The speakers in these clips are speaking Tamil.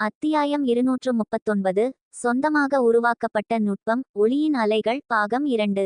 அத்தியாயம் இருநூற்று முப்பத்தொன்பது. சொந்தமாக உருவாக்கப்பட்ட நுட்பம் ஒளியின் அலைகள் பாகம் இரண்டு.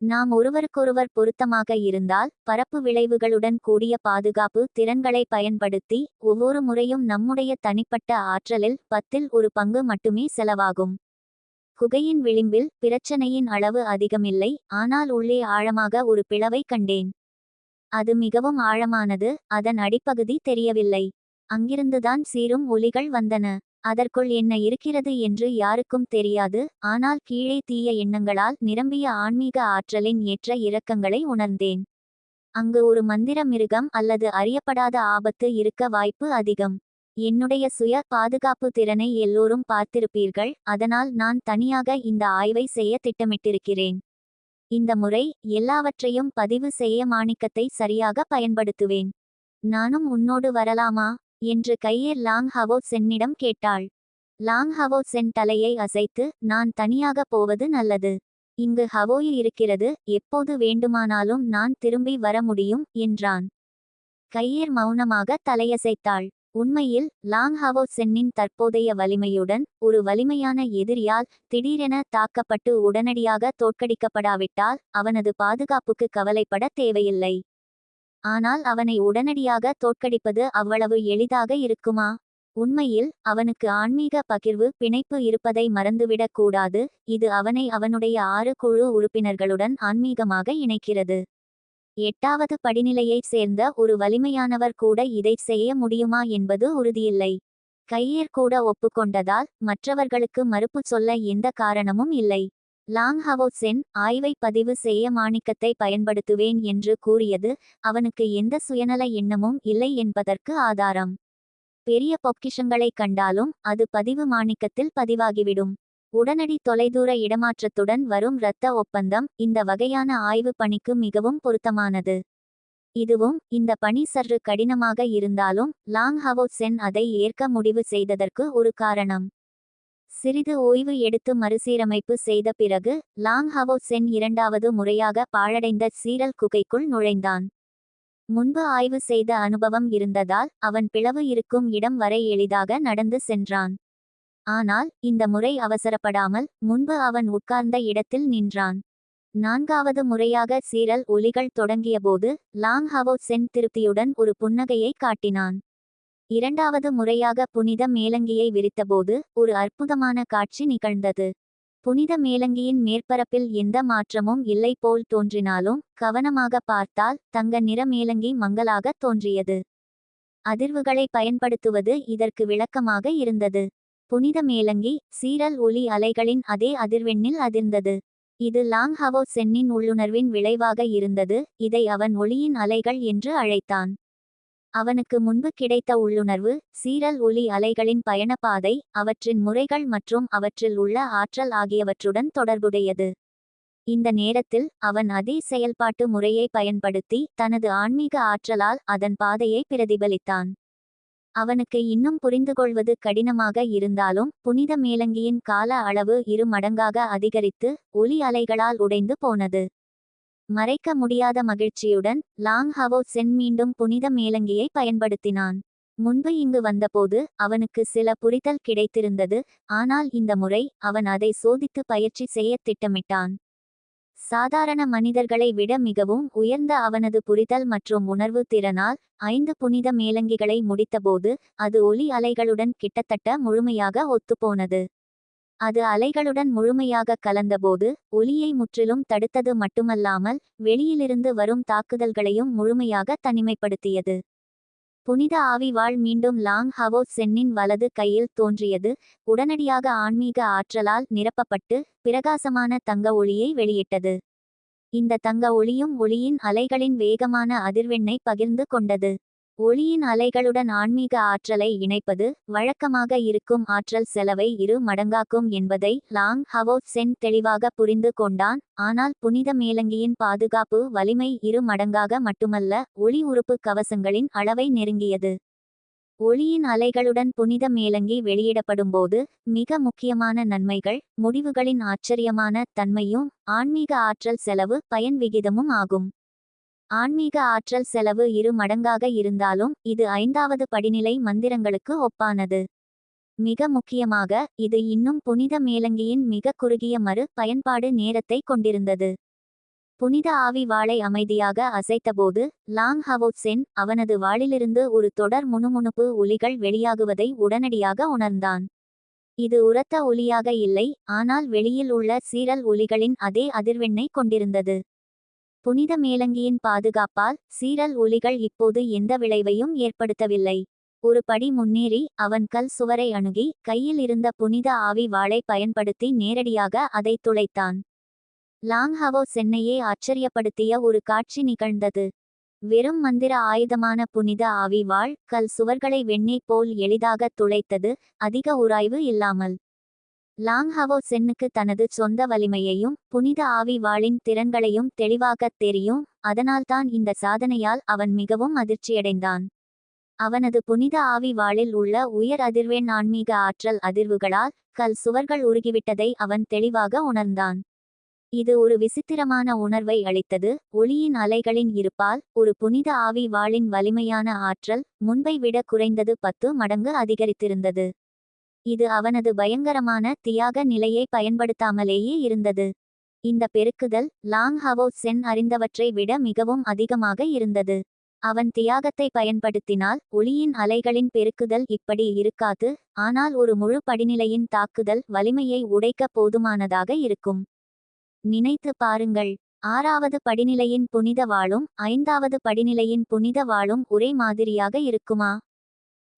நாம் ஒருவருக்கொருவர் பொருத்தமாக இருந்தால் பரப்பு விளைவுகளுடன் கூடிய பாதுகாப்பு திறன்களை பயன்படுத்தி ஒவ்வொரு முறையும் நம்முடைய தனிப்பட்ட ஆற்றலில் பத்தில் ஒரு பங்கு மட்டுமே செலவாகும். குகையின் விளிம்பில் பிரச்சனையின் அளவு அதிகமில்லை ஆனால் உள்ளே ஆழமாக ஒரு பிளவை கண்டேன். அது மிகவும் ஆழமானது அதன் அடிப்பகுதி தெரியவில்லை. அங்கிருந்துதான் சீரும் ஒலிகள் வந்தன. அதற்குள் என்ன இருக்கிறது என்று யாருக்கும் தெரியாது. ஆனால் கீழே தீய எண்ணங்களால் நிரம்பிய ஆன்மீக ஆற்றலின் ஏற்ற இரக்கங்களை உணர்ந்தேன். அங்கு ஒரு மந்திர மிருகம் அல்லது அறியப்படாத ஆபத்து இருக்க வாய்ப்பு அதிகம். என்னுடைய சுய பாதுகாப்பு திறனை எல்லோரும் பார்த்திருப்பீர்கள். அதனால் நான் தனியாக இந்த ஆய்வை செய்ய திட்டமிட்டிருக்கிறேன். இந்த முறை எல்லாவற்றையும் பதிவு செய்ய மாணிக்கத்தை சரியாக பயன்படுத்துவேன். நானும் உன்னோடு வரலாமா? என்று கையர் லாங் ஹவோ சென்னிடம் கேட்டாள். லாங் ஹவோ சென் தலையை அசைத்து நான் தனியாக போவது நல்லது. இங்கு ஹவோயு இருக்கிறது. எப்போது வேண்டுமானாலும் நான் திரும்பி வர முடியும் என்றான். கையர் மௌனமாக தலையசைத்தாள். உண்மையில் லாங் ஹவோ சென்னின் தற்போதைய வலிமையுடன் ஒரு வலிமையான எதிரியால் திடீரென தாக்கப்பட்டு உடனடியாக தோற்கடிக்கப்படாவிட்டால் அவனது பாதுகாப்புக்கு கவலைப்பட தேவையில்லை. ஆனால் அவனை உடனடியாக தோற்கடிப்பது அவ்வளவு எளிதாக இருக்குமா? உண்மையில் அவனுக்கு ஆன்மீக பகிர்வு பிணைப்பு இருப்பதை மறந்துவிடக் கூடாது இது அவனை அவனுடைய ஆறு குழு உறுப்பினர்களுடன் ஆன்மீகமாக இணைக்கிறது. எட்டாவது படிநிலையைச் சேர்ந்த ஒரு வலிமையானவர் கூட இதை செய்ய முடியுமா என்பது உறுதியில்லை. கையேர் கூட ஒப்புக்கொண்டதால் மற்றவர்களுக்கு மறுப்பு சொல்ல எந்த காரணமும் இல்லை. லாங் ஹவோசென் ஆய்வை பதிவு செய்ய மாணிக்கத்தை பயன்படுத்துவேன் என்று கூறியது அவனுக்கு எந்த சுயநல எண்ணமும் இல்லை என்பதற்கு ஆதாரம். பெரிய பொக்கிஷங்களை கண்டாலும் அது பதிவு மாணிக்கத்தில் பதிவாகிவிடும். உடனடி தொலைதூர இடமாற்றத்துடன் வரும் இரத்த ஒப்பந்தம் இந்த வகையான ஆய்வு பணிக்கு மிகவும் பொருத்தமானது. இதுவும் இந்த பணி சற்று கடினமாக இருந்தாலும் லாங் ஹவோசென் அதை ஏற்க முடிவு செய்ததற்கு ஒரு காரணம். சிறிது ஓய்வு எடுத்து மறுசீரமைப்பு செய்த பிறகு லாங் ஹவோ சென் இரண்டாவது முறையாக பாழடைந்த சீரல் குகைக்குள் நுழைந்தான். முன்பு ஆய்வு செய்த அனுபவம் இருந்ததால் அவன் பிளவு இருக்கும் இடம் வரை எளிதாக நடந்து சென்றான். ஆனால் இந்த முறை அவசரப்படாமல் முன்பு அவன் உட்கார்ந்த இடத்தில் நின்றான். நான்காவது முறையாக சீரல் ஒலிகள் தொடங்கியபோது லாங் ஹவோ சென் திருப்தியுடன் ஒரு புன்னகையை காட்டினான். இரண்டாவது முறையாக புனித மேலங்கியை விரித்தபோது ஒரு அற்புதமான காட்சி நிகழ்ந்தது. புனித மேலங்கியின் மேற்பரப்பில் எந்த மாற்றமும் இல்லை போல் தோன்றினாலும் கவனமாக பார்த்தால் தங்க நிற மேலங்கி மங்களாக தோன்றியது. அதிர்வுகளை பயன்படுத்துவது இதற்கு விளக்கமாக இருந்தது. புனித மேலங்கி சீரல் ஒளி அலைகளின் அதே அதிர்வெண்ணில் அதிர்ந்தது. இது லாங் ஹவோ சென்னின் உள்ளுணர்வின் விளைவாக இருந்தது. இதை அவன் ஒளியின் அலைகள் என்று அழைத்தான். அவனுக்கு முன்பு கிடைத்த உள்ளுணர்வு சீரல் ஒலி அலைகளின் பயணப்பாதை அவற்றின் முறைகள் மற்றும் அவற்றில் உள்ள ஆற்றல் ஆகியவற்றுடன் தொடர்புடையது. இந்த நேரத்தில் அவன் அதே செயல்பாட்டு முறையை பயன்படுத்தி தனது ஆன்மீக ஆற்றலால் அதன் பாதையை பிரதிபலித்தான். அவனுக்கு இன்னும் புரிந்துகொள்வது கடினமாக இருந்தாலும் புனித மேலங்கியின் கால அளவு இரு மடங்காக அதிகரித்து ஒலி அலைகளால் உடைந்து போனது. மறைக்க முடியாத மகிழ்ச்சியுடன் லாங் ஹவோ சென் மீண்டும் புனித மேலங்கியை பயன்படுத்தினான். முன்பு இங்கு வந்தபோது அவனுக்கு சில புரிதல் கிடைத்திருந்தது ஆனால் இந்த முறை அவன் அதை சோதித்து பயிற்சி செய்ய திட்டமிட்டான். சாதாரண மனிதர்களை விட மிகவும் உயர்ந்த அவனது புரிதல் மற்றும் உணர்வு திறனால் ஐந்து புனித மேலங்கிகளை முடித்தபோது அது ஒலி அலைகளுடன் கிட்டத்தட்ட முழுமையாக ஒத்துப்போனது. அது அலைகளுடன் முழுமையாக கலந்தபோது ஒலியை முற்றிலும் தடுத்தது மட்டுமல்லாமல் வெளியிலிருந்து வரும் தாக்குதல்களையும் முழுமையாக தனிமைப்படுத்தியது. புனித ஆவி வாழ் மீண்டும் லாங் ஹவோ சென்னின் வலது கையில் தோன்றியது உடனடியாக ஆன்மீக ஆற்றலால் நிரப்பப்பட்டு பிரகாசமான தங்க ஒளியை வெளியிட்டது. இந்த தங்க ஒளியும் ஒளியின் அலைகளின் வேகமான அதிர்வெண்ணை பகிர்ந்து கொண்டது. ஒளியின் அலைகளுடன் ஆன்மீக ஆற்றலை இணைப்பது வழக்கமாக இருக்கும் ஆற்றல் செலவை இரு மடங்காக்கும் என்பதை லாங் ஹவோ சென் தெளிவாக புரிந்து கொண்டான். ஆனால் புனித மேலங்கியின் பாதுகாப்பு வலிமை இரு மடங்காக மட்டுமல்ல ஒளி உறுப்பு கவசங்களின் அளவை நெருங்கியது. ஒளியின் அலைகளுடன் புனித மேலங்கி வெளியிடப்படும்போது மிக முக்கியமான நன்மைகள் முடிவுகளின் ஆச்சரியமான தன்மையும் ஆன்மீக ஆற்றல் செலவு பயன் விகிதமும் ஆகும். ஆன்மீக ஆற்றல் செலவு இரு மடங்காக இருந்தாலும் இது ஐந்தாவது படிநிலை மந்திரங்களுக்கு ஒப்பானது. மிக முக்கியமாக இது இன்னும் புனித மேலங்கியின் மிக குறுகிய மறு பயன்பாடு நேரத்தை கொண்டிருந்தது. புனித ஆவி வாளை அமைதியாக அசைத்தபோது லாங் ஹவோட்சென் அவனது வாளிலிருந்து ஒரு தொடர் முணுமுணுப்பு ஒலிகள் வெளியாகுவதை உடனடியாக உணர்ந்தான். இது உரத்த ஒலியாக இல்லை ஆனால் வெளியில் உள்ள சீரல் ஒலிகளின் அதே அதிர்வெண்ணை கொண்டிருந்தது. புனித மேலங்கியின் பாதுகாப்பால் சீரல் ஒலிகள் இப்போது எந்த விளைவையும் ஏற்படுத்தவில்லை. ஒரு படி முன்னேறி அவன் கல் சுவரை அணுகி கையில் இருந்த புனித ஆவி வாளை பயன்படுத்தி நேரடியாக அதை துளைத்தான். லாங் ஹவோ சென்னையே ஆச்சரியப்படுத்திய ஒரு காட்சி நிகழ்ந்தது. வெறும் மந்திர ஆயுதமான புனித ஆவி வாழ் கல் சுவர்களை வெண்ணெய் போல் எளிதாக துளைத்தது அதிக உராய்வு இல்லாமல். லாங் ஹவோ சென்னுக்கு தனது சொந்த வலிமையையும் புனித ஆவி வாளின் திறன்களையும் தெளிவாகத் தெரியும் அதனால்தான் இந்த சாதனையால் அவன் மிகவும் அதிர்ச்சியடைந்தான். அவனது புனித ஆவி வாளில் உள்ள உயர் அதிர்வெண் ஆன்மீக ஆற்றல் அதிர்வுகளால் கல் சுவர்கள் உருகிவிட்டதை அவன் தெளிவாக உணர்ந்தான். இது ஒரு விசித்திரமான உணர்வை அளித்தது ஒளியின் அலைகளின் இருப்பால் ஒரு புனித ஆவி வாளின் வலிமையான ஆற்றல் முன்பை விட குறைந்தது பத்து மடங்கு அதிகரித்திருந்தது. இது அவனது பயங்கரமான தியாக நிலையை பயன்படுத்தாமலேயே இருந்தது. இந்த பெருக்குதல் லாங் ஹவோ சென் அறிந்தவற்றை விட மிகவும் அதிகமாக இருந்தது. அவன் தியாகத்தை பயன்படுத்தினால் ஒளியின் அலைகளின் பெருக்குதல் இப்படி இருக்காது ஆனால் ஒரு முழு படிநிலையின் தாக்குதல் வலிமையை உடைக்க போதுமானதாக இருக்கும். நினைத்து பாருங்கள் ஆறாவது படிநிலையின் புனித வாளும் ஐந்தாவது படிநிலையின் புனித வாளும் ஒரே மாதிரியாக இருக்குமா?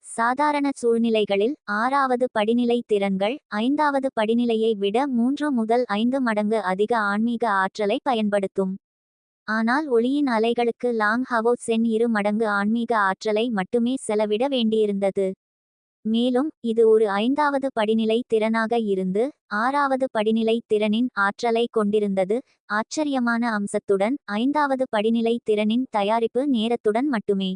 சாதாரண சூழ்நிலைகளில் ஆறாவது படிநிலை திறன்கள் ஐந்தாவது படிநிலையை விட மூன்று முதல் ஐந்து மடங்கு அதிக ஆன்மீக ஆற்றலை பயன்படுத்தும். ஆனால் ஒளியின் அலைகளுக்கு லாங் ஹவோ சென் இரு மடங்கு ஆன்மீக ஆற்றலை மட்டுமே செலவிட வேண்டியிருந்தது. மேலும் இது ஒரு ஐந்தாவது படிநிலை திறனாக இருந்து ஆறாவது படிநிலை திறனின் ஆற்றலை கொண்டிருந்தது. ஆச்சரியமான அம்சத்துடன் ஐந்தாவது படிநிலை திறனின் தயாரிப்பு நேரத்துடன் மட்டுமே.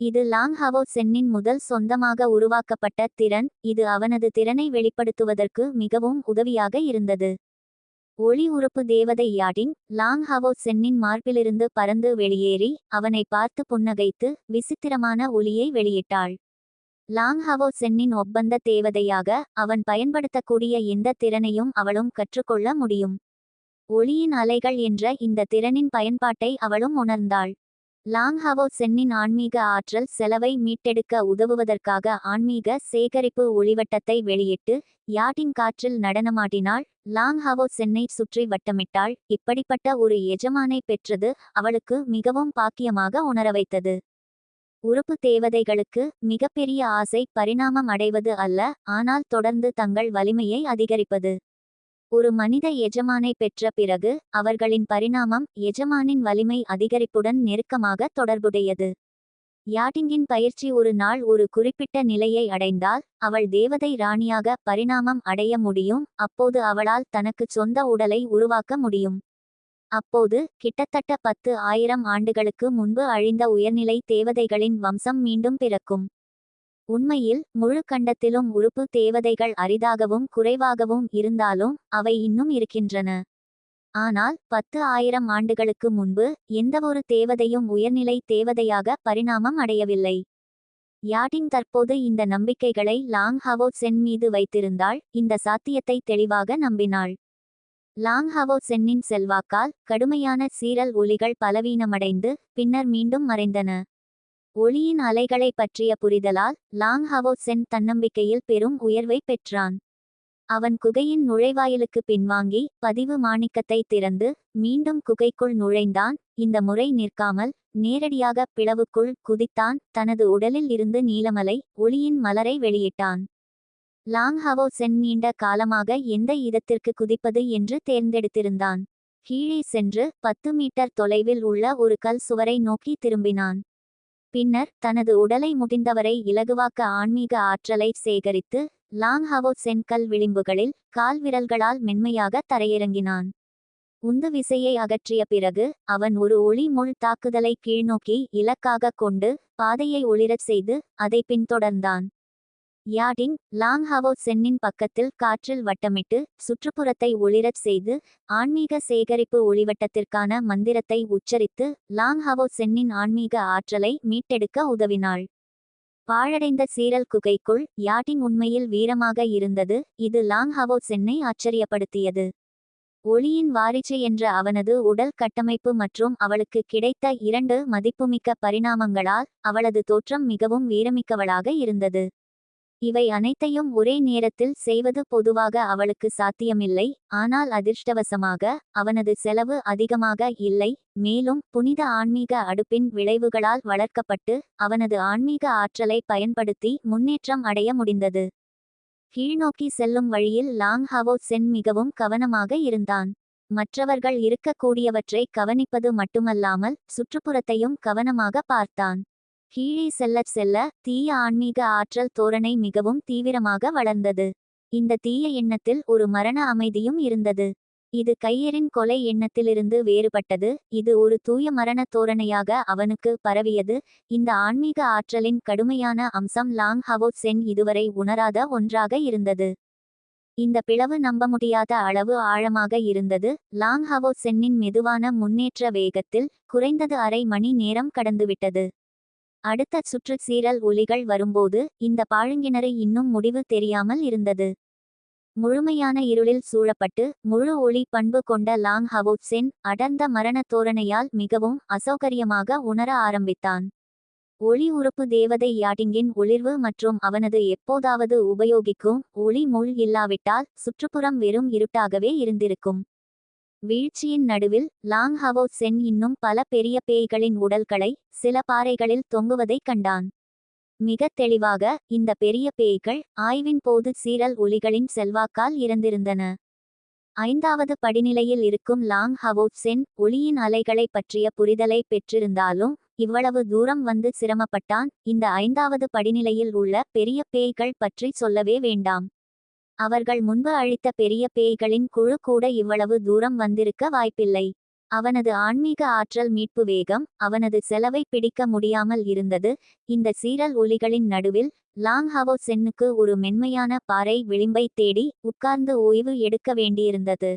இது லாங் ஹவோ சென்னின் முதல் சொந்தமாக உருவாக்கப்பட்ட திறன். இது அவனது திறனை வெளிப்படுத்துவதற்கு மிகவும் உதவியாக இருந்தது. ஒளி உறுப்பு தேவதை யாடின் லாங் ஹவோ சென்னின் மார்பிலிருந்து பறந்து வெளியேறி அவனை பார்த்து புன்னகைத்து விசித்திரமான ஒளியை வெளியிட்டாள். லாங் ஹவோ சென்னின் ஒப்பந்த தேவதையாக அவன் பயன்படுத்தக்கூடிய இந்த திறனையும் அவளும் கற்றுக்கொள்ள முடியும். ஒளியின் அலைகள் என்ற இந்த திறனின் பயன்பாட்டை அவளும் உணர்ந்தாள். லாங் ஹவோ சென்னின் ஆன்மீக ஆற்றல் செலவை மீட்டெடுக்க உதவுவதற்காக ஆன்மீக சேகரிப்பு ஒளிவட்டத்தை வெளியிட்டு யாட்டின் காற்றில் நடனமாட்டினாள் லாங் ஹவோ சென்னை சுற்றி வட்டமிட்டாள். இப்படிப்பட்ட ஒரு எஜமானை பெற்றது அவளுக்கு மிகவும் பாக்கியமாக உணர வைத்தது. உறுப்பு தேவதைகளுக்கு மிகப்பெரிய ஆசை பரிணாமம் அடைவது அல்ல ஆனால் தொடர்ந்து தங்கள் வலிமையை அதிகரிப்பது. ஒரு மனித எஜமானை பெற்ற பிறகு அவர்களின் பரிணாமம் எஜமானின் வலிமை அதிகரிப்புடன் நெருக்கமாக தொடர்புடையது. யாட்டிங்கின் பயிற்சி ஒரு நாள் ஒரு குறிப்பிட்ட நிலையை அடைந்தால் அவள் தேவதை ராணியாக பரிணாமம் அடைய முடியும் அப்போது அவளால் தனக்கு சொந்த உடலை உருவாக்க முடியும். அப்போது கிட்டத்தட்ட பத்து ஆயிரம் ஆண்டுகளுக்கு முன்பு அழிந்த உயர்நிலை தேவதைகளின் வம்சம் மீண்டும் பிறக்கும். உண்மையில் முழு கண்டத்திலும் உறுப்பு தேவதைகள் அரிதாகவும் குறைவாகவும் இருந்தாலும் அவை இன்னும் இருக்கின்றன. ஆனால் பத்து ஆயிரம் ஆண்டுகளுக்கு முன்பு எந்தவொரு தேவதையும் உயர்நிலை தேவதையாக பரிணாமம் அடையவில்லை. யாட்டிங் தற்போது இந்த நம்பிக்கைகளை லாங் ஹவோ சென் மீது வைத்திருந்தாள் இந்த சாத்தியத்தை தெளிவாக நம்பினாள். லாங் ஹவோ சென்னின் செல்வாக்கால் கடுமையான சீரல் ஒலிகள் பலவீனமடைந்து பின்னர் மீண்டும் மறைந்தன. ஒளியின் அலைகளை பற்றிய புரிதலால் லாங் ஹவோ சென் தன்னம்பிக்கையில் பெரும் உயர்வை பெற்றான். அவன் குகையின் நுழைவாயிலுக்கு பின்வாங்கி பதிவு மாணிக்கத்தை திறந்து மீண்டும் குகைக்குள் நுழைந்தான். இந்த முறை நிற்காமல் நேரடியாக பிளவுக்குள் குதித்தான். தனது உடலில் இருந்து நீலமலை ஒளியின் மலரை வெளியிட்டான். லாங் ஹவோ சென் நீண்ட காலமாக எந்த இடத்திற்கு குதிப்பது என்று தேர்ந்தெடுத்திருந்தான். கீழே சென்று பத்து மீட்டர் தொலைவில் உள்ள ஒரு கல் சுவரை நோக்கி திரும்பினான். பின்னர் தனது உடலை முடிந்தவரை இலகுவாக்க ஆன்மீக ஆற்றலை சேகரித்து லாங் ஹவோ சென்கல் விளிம்புகளில் கால்விரல்களால் மென்மையாக தரையிறங்கினான். உந்து விசையை அகற்றிய பிறகு அவன் ஒரு ஒளி முள் தாக்குதலை கீழ்நோக்கி இலக்காக கொண்டு பாதையை ஒளிரச் செய்து அதை பின்தொடர்ந்தான். யாடிங் லாங் ஹவோ சென்னின் பக்கத்தில் காற்றில் வட்டமிட்டு சுற்றுப்புறத்தை ஒளிரச் செய்து ஆன்மீக சேகரிப்பு ஒளிவட்டத்திற்கான மந்திரத்தை உச்சரித்து லாங் ஹவோ சென்னின் ஆன்மீக ஆற்றலை மீட்டெடுக்க உதவினாள். பாழடைந்த சீரல் குகைக்குள் யாட்டிங் உண்மையில் வீரமாக இருந்தது இது லாங் ஹவோ சென்னை ஆச்சரியப்படுத்தியது. ஒளியின் வாரிச்சு என்ற அவனது உடல் கட்டமைப்பு மற்றும் அவளுக்கு கிடைத்த இரண்டு மதிப்புமிக்க பரிணாமங்களால் அவளது தோற்றம் மிகவும் வீரமிக்கவளாக இருந்தது. இவை அனைத்தையும் ஒரே நேரத்தில் செய்வது பொதுவாக அவளுக்கு சாத்தியமில்லை ஆனால் அதிர்ஷ்டவசமாக அவனது செலவு அதிகமாக இல்லை மேலும் புனித ஆன்மீக அடுப்பின் விளைவுகளால் வளர்க்கப்பட்டு அவனது ஆன்மீக ஆற்றலை பயன்படுத்தி முன்னேற்றம் அடைய முடிந்தது. கீழ்நோக்கி செல்லும் வழியில் லாங் ஹவோ சென் மிகவும் கவனமாக இருந்தான். மற்றவர்கள் இருக்கக்கூடியவற்றை கவனிப்பது மட்டுமல்லாமல் சுற்றுப்புறத்தையும் கவனமாக பார்த்தான். கீழே செல்லச் செல்ல தீய ஆன்மீக ஆற்றல் தோரணை மிகவும் தீவிரமாக வளர்ந்தது. இந்த தீய எண்ணத்தில் ஒரு மரண அமைதியும் இருந்தது. இது கையரின் கொலை எண்ணத்திலிருந்து வேறுபட்டது. இது ஒரு தூய மரண தோரணையாக அவனுக்கு பரவியது. இந்த ஆன்மீக ஆற்றலின் கடுமையான அம்சம் லாங் ஹவோ சென் இதுவரை உணராத ஒன்றாக இருந்தது. இந்த பிளவு நம்ப முடியாத அளவு ஆழமாக இருந்தது. லாங் ஹவோ சென்னின் மெதுவான முன்னேற்ற வேகத்தில் குறைந்தது அரை மணி நேரம் கடந்துவிட்டது. அடுத்த சுற்று சீரல் ஒலிகள் வரும்போது இந்த பாழுங்கிணறு இன்னும் முடிவு தெரியாமல் இருந்தது. முழுமையான இருளில் சூழப்பட்டு முழு ஒளி பண்பு கொண்ட லாங் ஹவோட் அடர்ந்த மரண தோரணையால் மிகவும் அசௌகரியமாக உணர ஆரம்பித்தான். ஒளி உறுப்பு தேவதை யாட்டிங்கின் ஒளிர்வு மற்றும் அவனது எப்போதாவது உபயோகிக்கும் ஒளி முள் இல்லாவிட்டால் சுற்றுப்புறம் வெறும் இருட்டாகவே இருந்திருக்கும். வீழ்ச்சியின் நடுவில் லாங் ஹவோ சென் இன்னும் பல பெரிய பேய்களின் உடல்களை சில பாறைகளில் தொங்குவதைக் கண்டான். மிக தெளிவாக இந்த பெரிய பேய்கள் ஆய்வின் போது சீரல் ஒலிகளின் செல்வாக்கால் இறந்திருந்தன. ஐந்தாவது படிநிலையில் இருக்கும் லாங் ஹவோ சென் ஒளியின் அலைகளை பற்றிய புரிதலை பெற்றிருந்தாலும் இவ்வளவு தூரம் வந்து சிரமப்பட்டான். இந்த ஐந்தாவது படிநிலையில் உள்ள பெரிய பேய்கள் பற்றி சொல்லவே வேண்டாம். அவர்கள் முன்பு அழித்த பெரிய பேய்களின் குழு கூட இவ்வளவு தூரம் வந்திருக்க வாய்ப்பில்லை. அவனது ஆன்மீக ஆற்றல் மீட்பு வேகம் அவனது செலவை பிடிக்க முடியாமல் இருந்தது. இந்த சீரல் ஒலிகளின் நடுவில் லாங் ஹவோ சென்னுக்கு ஒரு மென்மையான பாறை விளிம்பை தேடி உட்கார்ந்து ஓய்வு எடுக்க வேண்டியிருந்தது.